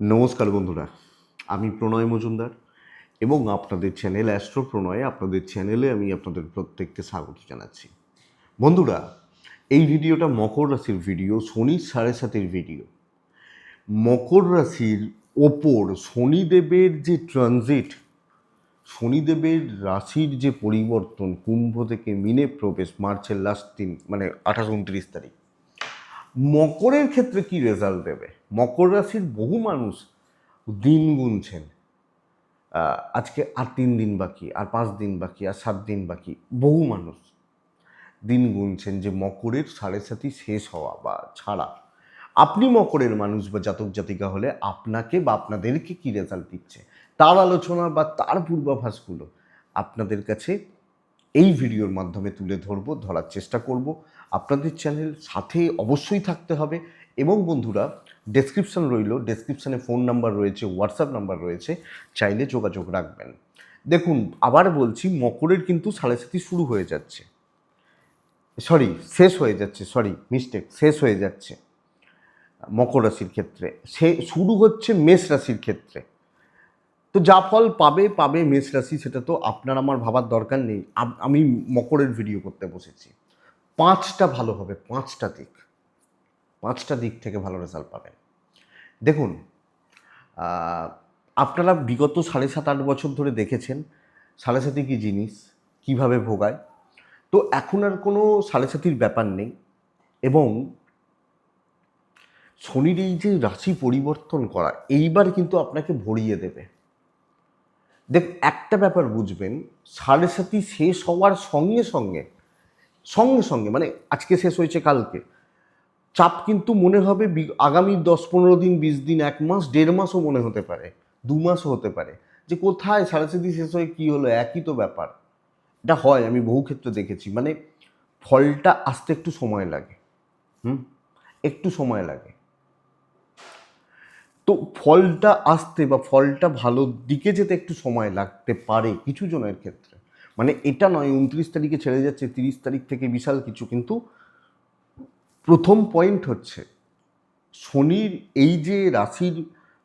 নমস্কার বন্ধুরা, আমি প্রণয় মজুমদার এবং আপনাদের চ্যানেল অ্যাস্ট্রো প্রণয় আপনাদের চ্যানেলে আমি আপনাদের প্রত্যেককে স্বাগত জানাচ্ছি। বন্ধুরা, এই ভিডিওটা মকর রাশির ভিডিও, শনির সাড়ে সাতের ভিডিও। মকর রাশির ওপর শনিদেবের যে ট্রানজিট শনিদেবের রাশির যে পরিবর্তন, কুম্ভ থেকে মিনে প্রবেশ, মার্চের লাস্ট দিন মানে আঠাশ, উনত্রিশ তারিখ। মকরের ক্ষেত্রে কি রেজাল্ট দেবে? মকর রাশির বহু মানুষ দিন গুনছেন। আজকে আর তিন দিন বাকি, আর পাঁচ দিন বাকি, আর সাত দিন বাকি, বহু মানুষ দিন গুনছেন যে মকরের সাড়ে সাথী শেষ হওয়া বা ছাড়া। আপনি মকরের মানুষ বা জাতক জাতিকা হলে আপনাকে বা আপনাদেরকে কী রেজাল্ট দিচ্ছে? তার আলোচনা বা তার পূর্বাভাসগুলো আপনাদের কাছে এই ভিডিওর মাধ্যমে তুলে ধরবো, ধরার চেষ্টা করব। আপনাদের চ্যানেল সাথে অবশ্যই থাকতে হবে এবং বন্ধুরা ডেসক্রিপশন রইল ডেসক্রিপশানে ফোন নাম্বার রয়েছে হোয়াটসঅ্যাপ নাম্বার রয়েছে, চাইলে যোগাযোগ রাখবেন। দেখুন, আবার বলছি, মকরের কিন্তু সাড়ে সাথী শুরু হয়ে যাচ্ছে। সরি শেষ হয়ে যাচ্ছে সরি মিস্টেক শেষ হয়ে যাচ্ছে মকর রাশির ক্ষেত্রে। সে শুরু হচ্ছে মেষ রাশির ক্ষেত্রে। তো যা ফল পাবে পাবে মেষ রাশি, সেটা তো আপনার আমার ভাবার দরকার নেই। আমি মকরের ভিডিও করতে বসেছি। পাঁচটা ভালো হবে, পাঁচটা দিক। পাঁচটা দিক থেকে ভালো রেজাল্ট পাবেন। দেখুন আপনারা বিগত সাড়ে সাত, আট বছর ধরে দেখেছেন সাড়ে সাথী কী জিনিস, কীভাবে ভোগায়। তো এখন আর কোনো সাড়ে সাথীর ব্যাপার নেই। এবং শনির এই যে রাশি পরিবর্তন করা, এইবার কিন্তু আপনাকে ভরিয়ে দেবে। দেখ, একটা ব্যাপার বুঝবেন, সাড়ে সাথী শেষ হওয়ার সঙ্গে সঙ্গে সঙ্গে সঙ্গে মানে আজকে শেষ হয়েছে কালকে, চাপ কিন্তু মনে হবে আগামী দশ পনেরো দিন, বিশ দিন, এক মাস, দেড় মাসও মনে হতে পারে, দু মাসও হতে পারে, যে কোথায় সাড়ে সাথী শেষ হয়ে কী হলো, একই তো ব্যাপার। এটা হয়, আমি বহু ক্ষেত্রে দেখেছি মানে ফলটা আসতে একটু সময় লাগে, হুম? একটু সময় লাগে। তো ফলটা আসতে বা ফলটা ভালো দিকে যেতে একটু সময় লাগতে পারে কিছু জনের ক্ষেত্রে। মানে এটা নয়, উনত্রিশ তারিখে ছেড়ে যাচ্ছে, তিরিশ তারিখ থেকে বিশাল কিছু, কিন্তু প্রথম পয়েন্ট হচ্ছে শনির এই যে রাশির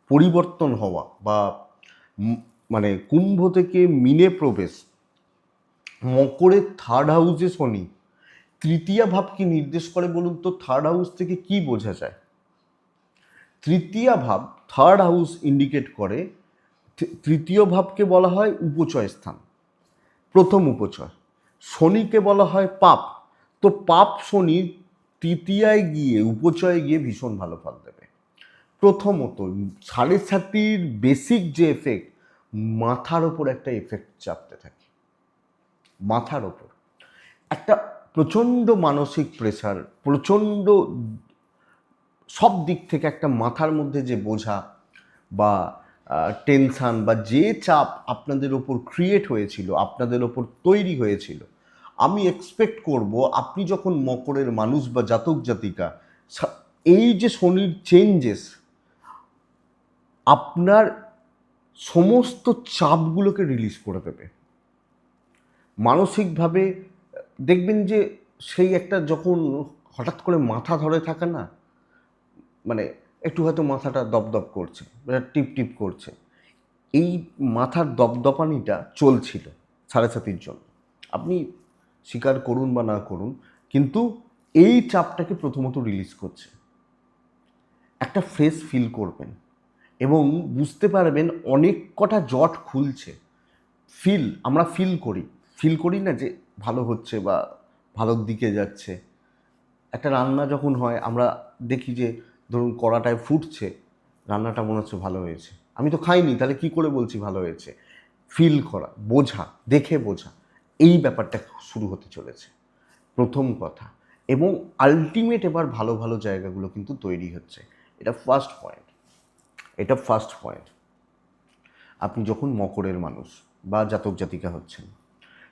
পরিবর্তন হওয়া বা মানে কুম্ভ থেকে মিনে প্রবেশ, মকরের থার্ড হাউসে শনি, তৃতীয় ভাব কি নির্দেশ করে বলুন তো থার্ড হাউস থেকে কি বোঝা যায়? তৃতীয় ভাব থার্ড হাউস ইন্ডিকেট করে তৃতীয় ভাবকে বলা হয় উপচয় স্থান, প্রথম উপচয়। শনিকে বলা হয় পাপ, তো পাপ শনি তৃতীয়ায় গিয়ে, উপচয়ে গিয়ে ভীষণ ভালো ফল দেবে। প্রথমত, সাড়ে সাতির বেসিক যে এফেক্ট মাথার ওপর একটা এফেক্ট চাপতে থাকে। মাথার ওপর। একটা প্রচণ্ড মানসিক প্রেশার প্রচণ্ড সব দিক থেকে একটা মাথার মধ্যে যে বোঝা বা টেনশান বা যে চাপ আপনাদের ওপর ক্রিয়েট হয়েছিল, আপনাদের ওপর তৈরি হয়েছিল, আমি এক্সপেক্ট করব আপনি যখন মকরের মানুষ বা জাতক জাতিকা এই যে শনির চেঞ্জেস আপনার সমস্ত চাপগুলোকে রিলিজ করে দেবে। মানসিকভাবে, দেখবেন যে সেই একটা যখন হঠাৎ করে মাথা ধরে থাকে না মানে একটু হয়তো মাথাটা দপদপ করছে বা টিপ টিপ করছে। এই মাথার দপদপানিটা চলছিল সাড়ে সাতির জন্য। আপনি স্বীকার করুন বা না করুন, কিন্তু এই চাপটাকে প্রথমত রিলিজ করছে। একটা ফ্রেশ ফিল করবেন এবং বুঝতে পারবেন অনেক কটা জট খুলছে। ফিল আমরা ফিল করি। ফিল করি না যে ভালো হচ্ছে বা ভালোর দিকে যাচ্ছে। একটা রান্না যখন হয়, আমরা দেখি যে ধরুন কড়াটায় ফুটছে, রান্নাটা মনে হচ্ছে ভালো হয়েছে। আমি তো খাইনি, তাহলে কি করে বলছি ভালো হয়েছে? ফিল করা, বোঝা, দেখে বোঝা, এই ব্যাপারটা শুরু হতে চলেছে। প্রথম কথা। এবং আলটিমেট এবার ভালো ভালো জায়গাগুলো কিন্তু তৈরি হচ্ছে। এটা ফার্স্ট পয়েন্ট এটা ফার্স্ট পয়েন্ট আপনি যখন মকরের মানুষ বা জাতক জাতিকা হচ্ছেন,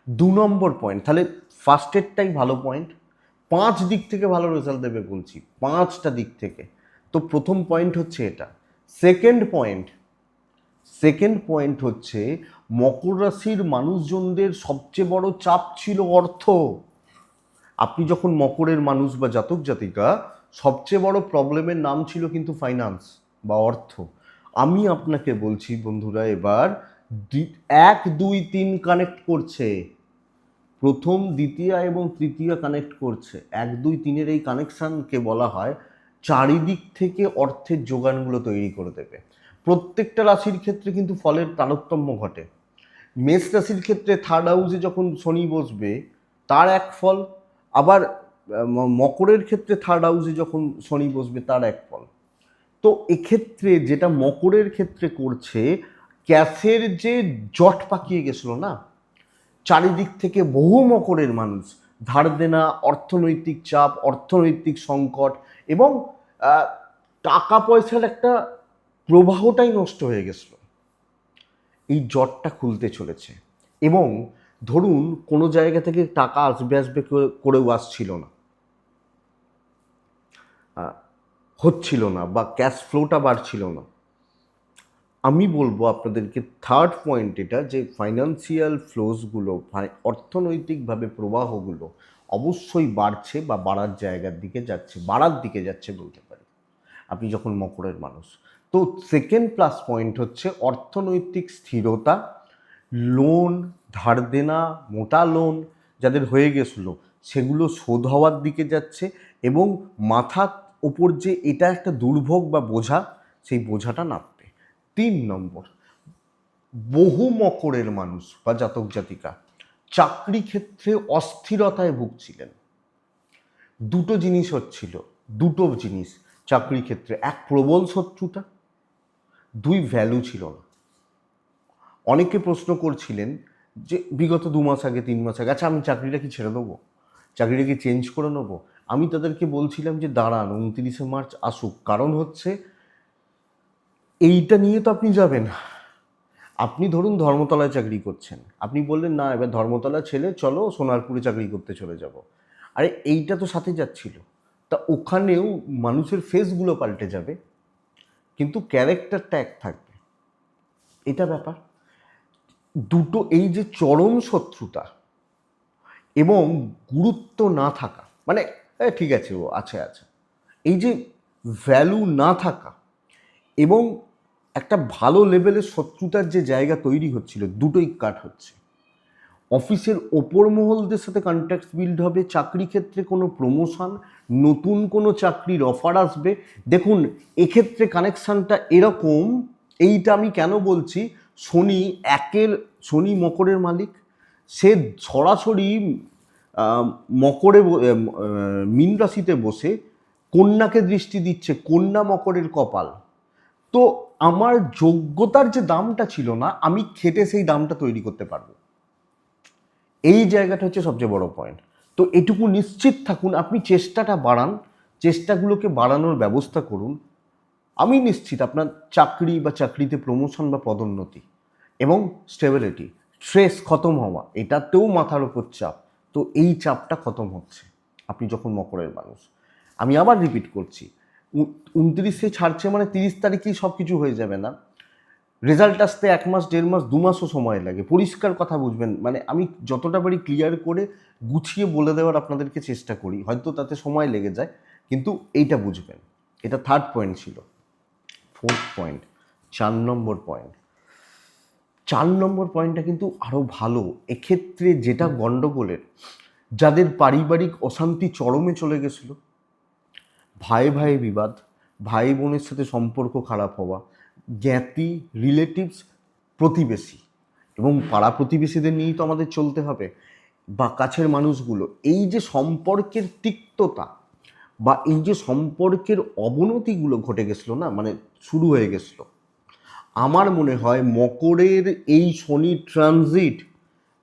দু নম্বর পয়েন্ট তাহলে ফার্স্টেরটাই ভালো পয়েন্ট পাঁচ দিক থেকে ভালো রেজাল্ট দেবে বলছি। পাঁচটা দিক থেকে। তো প্রথম পয়েন্ট হচ্ছে এটা। সেকেন্ড পয়েন্ট সেকেন্ড পয়েন্ট হচ্ছে মকর রাশির মানুষজনদের সবচেয়ে বড় চাপ ছিল অর্থ। আপনি যখন মকরের মানুষ বা জাতক জাতিকা, সবচেয়ে বড় প্রবলেমের নাম ছিল কিন্তু ফাইন্যান্স বা অর্থ। আমি আপনাকে বলছি বন্ধুরা এবার এক, দুই, তিন কানেক্ট করছে। প্রথম, দ্বিতীয় এবং তৃতীয় কানেক্ট করছে। এক, দুই, তিনের এই কানেকশানকে বলা হয় চারিদিক থেকে অর্থের যোগানগুলো তৈরি করে দেবে। প্রত্যেকটা রাশির ক্ষেত্রে কিন্তু ফলের তারতম্য ঘটে। মেষ রাশির ক্ষেত্রে থার্ড হাউসে যখন শনি বসবে, তার এক ফল, আবার মকরের ক্ষেত্রে থার্ড হাউসে যখন শনি বসবে, তার এক ফল। তো এক্ষেত্রে যেটা মকরের ক্ষেত্রে করছে, ক্যাশের যে জট পাকিয়ে গেছিল না, চারিদিক থেকে বহু মকরের মানুষ, ধার দেনা, অর্থনৈতিক চাপ, অর্থনৈতিক সংকট এবং টাকা পয়সার একটা প্রবাহটাই নষ্ট হয়ে গেছিল। এই জটটা খুলতে চলেছে। এবং ধরুন, কোনো জায়গা থেকে টাকা আসবে আসবে করে- করেও আসছিল না। হচ্ছিল না বা ক্যাশ ফ্লোটা বাড়ছিল না। আমি বলব আপনাদেরকে থার্ড পয়েন্ট এটা যে ফাইন্যান্সিয়াল ফ্লোসগুলো অর্থনৈতিকভাবে প্রবাহগুলো অবশ্যই বাড়ছে বা বাড়ার জায়গার দিকে যাচ্ছে, বাড়ার দিকে যাচ্ছে বলতে পারি। আপনি যখন মকরের মানুষ, তো সেকেন্ড প্লাস পয়েন্ট হচ্ছে অর্থনৈতিক স্থিরতা লোন ধার দেনা, মোটা লোন যাদের হয়ে গেছিল, সেগুলো শোধ হওয়ার দিকে যাচ্ছে এবং মাথার ওপর যে এটা একটা দুর্ভোগ বা বোঝা, সেই বোঝাটা নামবে। তিন নম্বর, বহু মকরের মানুষ বা জাতক জাতিকা চাকরি ক্ষেত্রে অস্থিরতায় ভুগছিলেন। দুটো জিনিস হচ্ছিল, দুটো জিনিস চাকরি ক্ষেত্রে। এক, প্রবল শত্রুতা, দুই ভ্যালু ছিল না। অনেকে প্রশ্ন করছিলেন যে, বিগত দু মাস আগে, তিন মাস আগে আচ্ছা আমি চাকরিটা কি ছেড়ে দেবো? চাকরিটা কি চেঞ্জ করে নেব? আমি তাদেরকে বলছিলাম যে, দাঁড়ান, উনত্রিশে মার্চ আসুক। কারণ হচ্ছে, এইটা নিয়ে তো আপনি যাবেন আপনি ধরুন ধর্মতলায় চাকরি করছেন। আপনি বললেন, না, এবার ধর্মতলা ছেলে চলো, সোনারপুরে চাকরি করতে চলে যাব। আরে, এইটা তো সাথে যাচ্ছিল। তা ওখানেও মানুষের ফেসগুলো পাল্টে যাবে। কিন্তু ক্যারেক্টারটা এক থাকবে। এটা ব্যাপার। দুটো, এই যে চরম শত্রুতা এবং গুরুত্ব না থাকা মানে ঠিক আছে ও, আছে আছে। এই যে ভ্যালু না থাকা এবং একটা ভালো লেভেলের শত্রুতার যে জায়গা তৈরি হচ্ছিল, দুটোই কাট হচ্ছে। অফিসের ওপর মহলদের সাথে কন্ট্যাক্ট বিল্ড হবে, চাকরি ক্ষেত্রে কোনো প্রমোশন নতুন কোনো চাকরির অফার আসবে। দেখুন, এক্ষেত্রে কানেকশানটা এরকম, এইটা আমি কেন বলছি? শনি একের, শনি মকরের মালিক। সে সরাসরি মকরে মীন রাশিতে বসে কন্যাকে দৃষ্টি দিচ্ছে, কন্যা মকরের কপাল। তো আমার যোগ্যতার যে দামটা ছিল না, আমি খেটে সেই দামটা তৈরি করতে পারব। এই জায়গাটা হচ্ছে সবচেয়ে বড় পয়েন্ট তো এটুকু নিশ্চিত থাকুন, আপনি চেষ্টাটা বাড়ান, চেষ্টাগুলোকে বাড়ানোর ব্যবস্থা করুন। আমি নিশ্চিত আপনার চাকরি বা চাকরিতে প্রমোশন বা পদোন্নতি এবং স্টেবিলিটি স্ট্রেস খতম হওয়া, এটাতেও মাথার ওপর চাপ। তো এই চাপটা খতম হচ্ছে, আপনি যখন মকরের মানুষ। আমি আবার রিপিট করছি উনত্রিশে ছাড়ছে মানে তিরিশ তারিখেই সব কিছু হয়ে যাবে না। রেজাল্ট আসতে এক মাস, দেড় মাস, দু মাসও সময় লাগে। পরিষ্কার কথা বুঝবেন। মানে আমি যতটা পারি ক্লিয়ার করে গুছিয়ে বলে দেওয়ার আপনাদেরকে চেষ্টা করি। হয়তো তাতে সময় লেগে যায়, কিন্তু এইটা বুঝবেন। এটা থার্ড পয়েন্ট ছিল। ফোর্থ পয়েন্ট চার নম্বর পয়েন্ট চার নম্বর পয়েন্টটা কিন্তু আরও ভালো। এক্ষেত্রে যেটা গণ্ডগোলের যাদের পারিবারিক অশান্তি চরমে চলে গেছিল ভাই ভাই বিবাদ, ভাই বোনের সাথে সম্পর্ক খারাপ হওয়া, জ্ঞাতি রিলেটিভস প্রতিবেশী এবং পাড়া প্রতিবেশীদের নিয়েই তো আমাদের চলতে হবে বা কাছের মানুষগুলো। এই যে সম্পর্কের তিক্ততা বা এই যে সম্পর্কের অবনতিগুলো ঘটে গেছিল না মানে শুরু হয়ে গেছিল, আমার মনে হয় মকরের এই শনি ট্রানজিট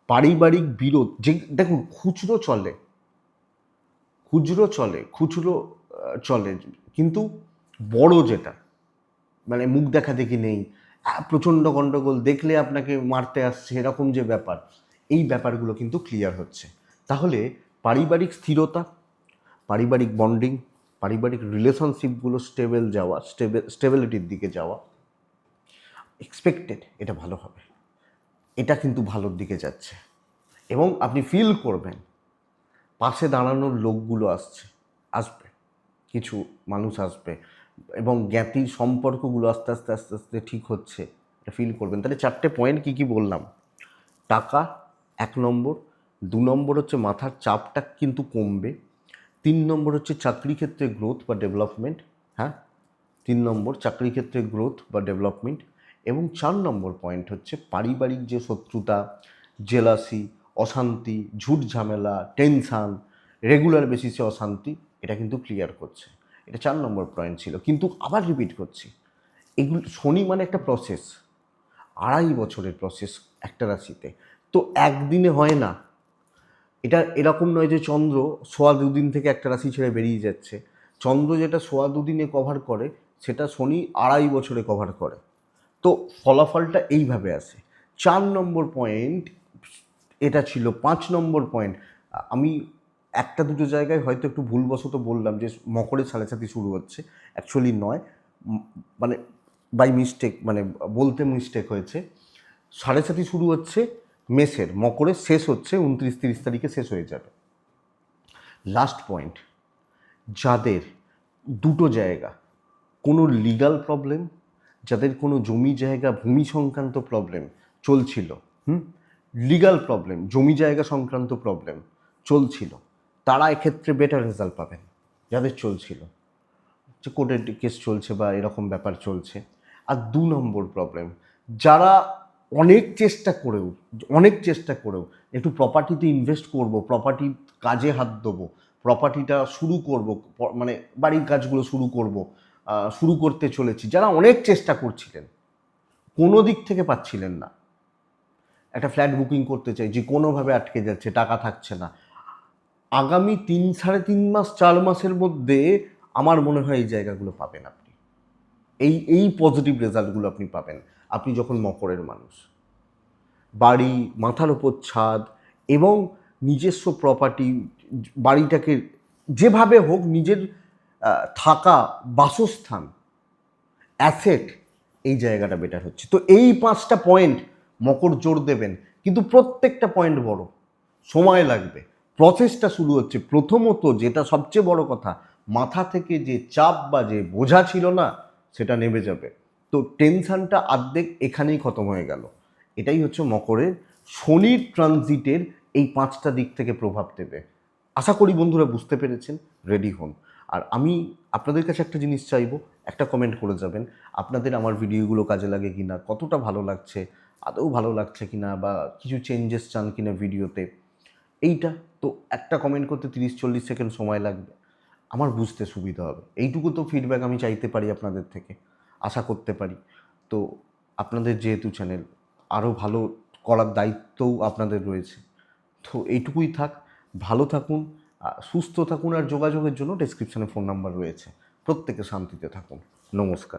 পারিবারিক বিরোধ, যে দেখুন খুচরো চলে খুচরো চলে, খুচরো চলে। কিন্তু বড় যেটা মানে মুখ দেখা দেখি নেই প্রচণ্ড গণ্ডগোল দেখলে আপনাকে মারতে আসছে, এরকম যে ব্যাপার, এই ব্যাপারগুলো কিন্তু ক্লিয়ার হচ্ছে। তাহলে পারিবারিক স্থিরতা, পারিবারিক বন্ডিং পারিবারিক রিলেশনশিপগুলো স্টেবল যাওয়া স্টেবল স্টেবিলিটির দিকে যাওয়া এক্সপেক্টেড এটা ভালো হবে। এটা কিন্তু ভালোর দিকে যাচ্ছে। এবং আপনি ফিল করবেন, পাশে দাঁড়ানোর লোকগুলো আসছে, আসবে। কিছু মানুষ আসবে এবং জ্ঞাতির সম্পর্কগুলো আস্তে আস্তে আস্তে আস্তে ঠিক হচ্ছে, এটা ফিল করবেন। তাহলে চারটে পয়েন্ট কী কী বললাম? টাকা এক নম্বর, দু নম্বর হচ্ছে মাথার চাপটা কিন্তু কমবে, তিন নম্বর হচ্ছে চাকরি ক্ষেত্রে গ্রোথ বা ডেভেলপমেন্ট হ্যাঁ? তিন নম্বর চাকরি ক্ষেত্রে গ্রোথ বা ডেভেলপমেন্ট এবং চার নম্বর পয়েন্ট হচ্ছে পারিবারিক যে শত্রুতা জেলাসি অশান্তি, ঝুট ঝামেলা টেনশান রেগুলার বেসিসে অশান্তি এটা কিন্তু ক্লিয়ার করছে। এটা চার নম্বর পয়েন্ট ছিল। কিন্তু আবার রিপিট করছি। এগুলো, শনি মানে একটা প্রসেস আড়াই বছরের প্রসেস একটা রাশিতে। তো একদিনে হয় না। এটা এরকম নয় যে চন্দ্র সোয়া দুদিন থেকে একটা রাশি ছেড়ে বেরিয়ে যাচ্ছে। চন্দ্র যেটা সোয়া দুদিনে কভার করে, সেটা শনি আড়াই বছরে কভার করে। তো ফলাফলটা এইভাবে আসে। চার নম্বর পয়েন্ট এটা ছিল পাঁচ নম্বর পয়েন্ট আমি একটা দুটো জায়গায় হয়তো একটু ভুলবশত বললাম যে মকরে সাড়ে সাথে শুরু হচ্ছে। অ্যাকচুয়ালি নয়। মানে বাই মিস্টেক মানে বলতে মিস্টেক হয়েছে। সাড়ে সাথে শুরু হচ্ছে মেসের। মকরে শেষ হচ্ছে, উনত্রিশ তিরিশ তারিখে শেষ হয়ে যাবে। লাস্ট পয়েন্ট যাদের দুটো জায়গা, কোনো লিগাল প্রবলেম যাদের কোনো জমি জায়গা, ভূমি সংক্রান্ত প্রবলেম চলছিল, হুম? লিগাল প্রবলেম জমি জায়গা সংক্রান্ত প্রবলেম চলছিল। তারা এক্ষেত্রে বেটার রেজাল্ট পাবেন। যাদের চলছিল। যে কোর্টের কেস চলছে বা এরকম ব্যাপার চলছে। আর দু নম্বর প্রবলেম যারা অনেক চেষ্টা করেও, অনেক চেষ্টা করেও একটু প্রপার্টিতে ইনভেস্ট করব প্রপার্টির কাজে হাত দেবো প্রপার্টিটা শুরু করব মানে বাড়ির কাজগুলো শুরু করব শুরু করতে চলেছি, যারা অনেক চেষ্টা করছিলেন, কোনো দিক থেকে পাচ্ছিলেন না। একটা ফ্ল্যাট বুকিং করতে চাই, যে কোনোভাবে আটকে যাচ্ছে, টাকা থাকছে না আগামী তিন, সাড়ে তিন মাস, চার মাসের মধ্যে আমার মনে হয় এই জায়গাগুলো পাবেন আপনি। এই এই পজিটিভ রেজাল্টগুলো আপনি পাবেন। আপনি যখন মকরের মানুষ, বাড়ি, মাথার ওপর ছাদ এবং নিজস্ব প্রপার্টি বাড়িটাকে যেভাবে হোক নিজের থাকা বাসস্থান অ্যাসেট এই জায়গাটা বেটার হচ্ছে। তো এই পাঁচটা পয়েন্ট মকর জোর দেবেন। কিন্তু প্রত্যেকটা পয়েন্ট বড়। সময় লাগবে। প্রসেসটা শুরু হচ্ছে। প্রথমত যেটা সবচেয়ে বড় কথা, মাথা থেকে যে চাপ বা যে বোঝা ছিল না, সেটা নেমে যাবে। তো টেনশনটা আর্ধেক এখানেই খতম হয়ে গেল। এটাই হচ্ছে মকরের শনির ট্রানজিটের এই পাঁচটা দিক থেকে প্রভাব দেবে। আশা করি বন্ধুরা বুঝতে পেরেছেন, রেডি হন। আর আমি আপনাদের কাছে একটা জিনিস চাইব, একটা কমেন্ট করে যাবেন, আপনাদের আমার ভিডিওগুলো কাজে লাগে কি না কতটা ভালো লাগছে, আদৌ ভালো লাগছে কি না বা কিছু চেঞ্জেস চান কি না ভিডিওতে, এইটা তো একটা কমেন্ট করতে তিরিশ, চল্লিশ সেকেন্ড সময় লাগবে। আমার বুঝতে সুবিধা হবে। এইটুকু তো ফিডব্যাক আমি চাইতে পারি আপনাদের থেকে। আশা করতে পারি। তো আপনাদের যেহেতু চ্যানেল আরও ভালো করার দায়িত্বও আপনাদের রয়েছে। তো এইটুকুই থাক। ভালো থাকুন সুস্থ থাকুন আর যোগাযোগের জন্য ডেসক্রিপশনে ফোন নাম্বার রয়েছে। প্রত্যেকে শান্তিতে থাকুন। নমস্কার।